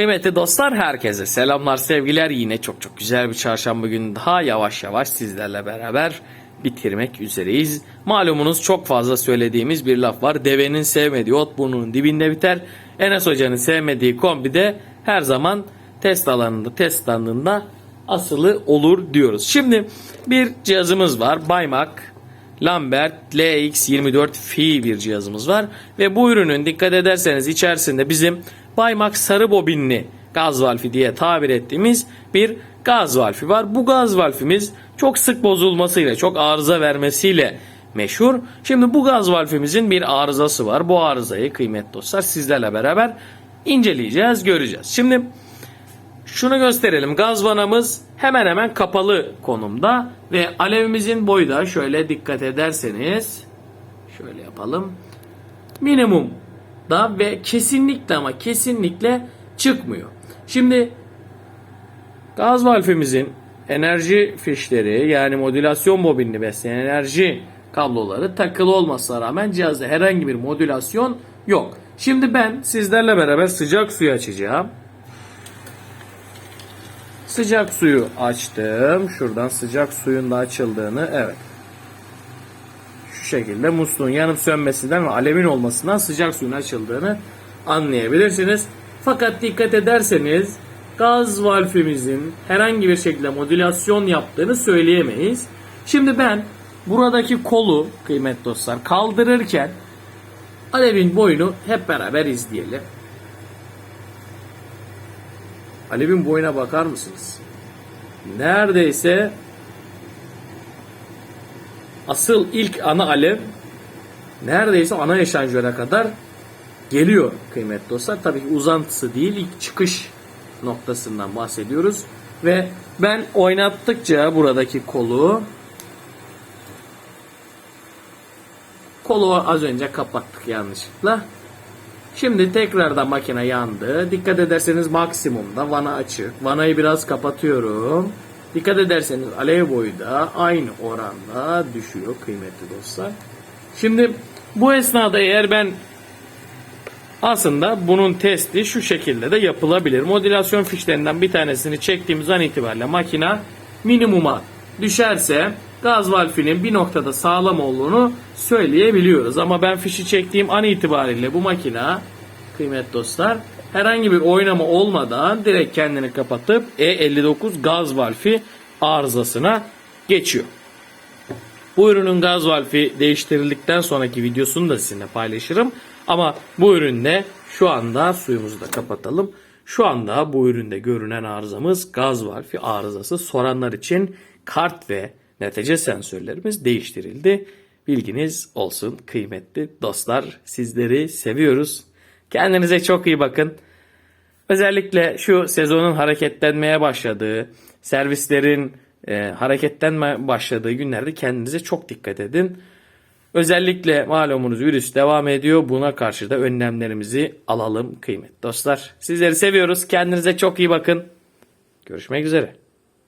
Kıymetli dostlar herkese selamlar sevgiler yine çok çok güzel bir çarşamba günü daha yavaş yavaş sizlerle beraber bitirmek üzereyiz. Malumunuz çok fazla söylediğimiz bir laf var. Devenin sevmediği ot burnunun dibinde biter. Enes Hoca'nın sevmediği kombi de her zaman test alanında test standında asılı olur diyoruz. Şimdi bir cihazımız var. Baymak Lambert LX24 Fi bir cihazımız var. Ve bu ürünün dikkat ederseniz içerisinde bizim Baymak sarı bobinli gaz valfi diye tabir ettiğimiz bir gaz valfi var. Bu gaz valfimiz çok sık bozulmasıyla, çok arıza vermesiyle meşhur. Şimdi bu gaz valfimizin bir arızası var. Bu arızayı kıymetli dostlar sizlerle beraber inceleyeceğiz, göreceğiz. Şimdi şunu gösterelim. Gaz vanamız hemen hemen kapalı konumda ve alevimizin boyu da şöyle dikkat ederseniz şöyle yapalım. Minimum da ve kesinlikle ama kesinlikle çıkmıyor. Şimdi gaz valfimizin enerji fişleri yani modülasyon bobinini besleyen enerji kabloları takılı olmasına rağmen cihazda herhangi bir modülasyon yok. Şimdi ben sizlerle beraber sıcak suyu açacağım. Sıcak suyu açtım. Şuradan sıcak suyun da açıldığını evet. Şu şekilde musluğun yanıp sönmesinden ve alevin olmasından sıcak suyun açıldığını anlayabilirsiniz. Fakat dikkat ederseniz gaz valfimizin herhangi bir şekilde modülasyon yaptığını söyleyemeyiz. Şimdi ben buradaki kolu kıymetli dostlar kaldırırken alevin boyunu hep beraber izleyelim. Alev'in boyuna bakar mısınız? Neredeyse asıl ilk ana alev neredeyse ana eşanjöre kadar geliyor kıymetli dostlar. Tabii ki uzantısı değil ilk çıkış noktasından bahsediyoruz. Ve ben oynattıkça buradaki kolu kolu az önce kapattık yanlışlıkla. Şimdi tekrardan makine yandı. Dikkat ederseniz maksimumda vana açık. Vanayı biraz kapatıyorum. Dikkat ederseniz alev boyu da aynı oranda düşüyor kıymetli dostlar. Şimdi bu esnada eğer ben aslında bunun testi şu şekilde de yapılabilir. Modülasyon fişlerinden bir tanesini çektiğimiz an itibariyle makina minimuma düşerse gaz valfinin bir noktada sağlam olduğunu söyleyebiliyoruz. Ama ben fişi çektiğim an itibariyle bu makina kıymetli dostlar herhangi bir oynama olmadan direkt kendini kapatıp E59 gaz valfi arızasına geçiyor. Bu ürünün gaz valfi değiştirildikten sonraki videosunu da sizinle paylaşırım. Ama bu üründe şu anda suyumuzu da kapatalım. Şu anda bu üründe görünen arızamız gaz valfi arızası. Soranlar için kart ve netice sensörlerimiz değiştirildi. Bilginiz olsun kıymetli dostlar. Sizleri seviyoruz. Kendinize çok iyi bakın. Özellikle şu sezonun hareketlenmeye başladığı, servislerin e, hareketlenme başladığı günlerde kendinize çok dikkat edin. Özellikle malumunuz virüs devam ediyor. Buna karşı da önlemlerimizi alalım kıymetli dostlar. Sizleri seviyoruz. Kendinize çok iyi bakın. Görüşmek üzere.